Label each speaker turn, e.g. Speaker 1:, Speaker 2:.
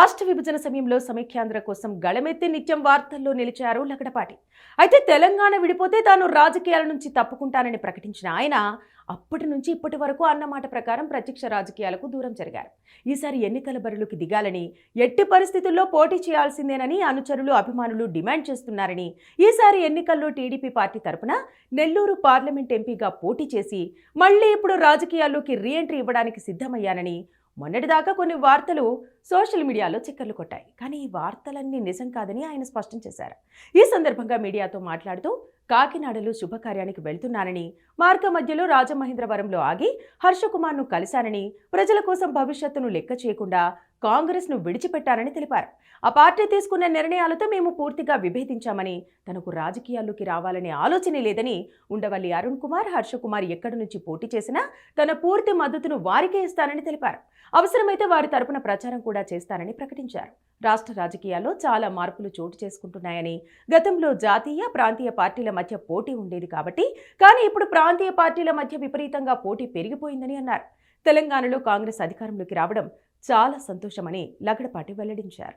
Speaker 1: రాష్ట్ర విభజన సమయంలో సమైక్యాంధ్ర కోసం గళమెత్తి నిత్యం వార్తల్లో నిలిచారు లగడపాటి. అయితే తెలంగాణ విడిపోతే తాను రాజకీయాల నుంచి తప్పుకుంటానని ప్రకటించిన ఆయన అప్పటి నుంచి ఇప్పటి వరకు అన్నమాట ప్రకారం ప్రత్యక్ష రాజకీయాలకు దూరం జరిగారు. ఈసారి ఎన్నికల బరిలోకి దిగాలని ఎట్టి పరిస్థితుల్లో పోటీ చేయాల్సిందేనని అనుచరులు అభిమానులు డిమాండ్ చేస్తున్నారని ఈసారి ఎన్నికల్లో టీడీపీ పార్టీ తరపున నెల్లూరు పార్లమెంట్ ఎంపీగా పోటీ చేసి మళ్ళీ ఇప్పుడు రాజకీయాల్లోకి రీఎంట్రీ ఇవ్వడానికి సిద్ధమయ్యానని మొన్నటిదాకా కొన్ని వార్తలు సోషల్ మీడియాలో చిక్కర్లు కొట్టాయి. కానీ ఈ వార్తలన్నీ నిజం కాదని ఆయన స్పష్టం చేశారు. ఈ సందర్భంగా మీడియాతో మాట్లాడుతూ కాకినాడలో శుభకార్యానికి వెళ్తున్నానని మార్గ మధ్యలో రాజమహేంద్రవరంలో ఆగి హర్షకుమార్ను కలిశానని ప్రజల కోసం భవిష్యత్తును లెక్క చేయకుండా కాంగ్రెస్ను విడిచిపెట్టారని తెలిపారు. ఆ పార్టీ తీసుకున్న నిర్ణయాలతో మేము పూర్తిగా విభేదించామని తనకు రాజకీయాల్లోకి రావాలనే ఆలోచనే లేదని ఉండవల్లి అరుణ్ కుమార్ హర్షకుమార్ ఎక్కడి నుంచి పోటీ చేసినా తన పూర్తి మద్దతును వారికే ఇస్తానని తెలిపారు. అవసరమైతే వారి తరపున ప్రచారం కూడా చేస్తానని ప్రకటించారు. రాష్ట్ర రాజకీయాల్లో చాలా మార్పులు చోటు చేసుకుంటున్నాయని గతంలో జాతీయ ప్రాంతీయ పార్టీల మధ్య పోటీ ఉండేది కాబట్టి కానీ ఇప్పుడు ప్రాంతీయ పార్టీల మధ్య విపరీతంగా పోటీ పెరిగిపోయిందని అన్నారు. తెలంగాణలో కాంగ్రెస్ అధికారంలోకి రావడం చాలా సంతోషమని లగడపాటి వెల్లడించారు.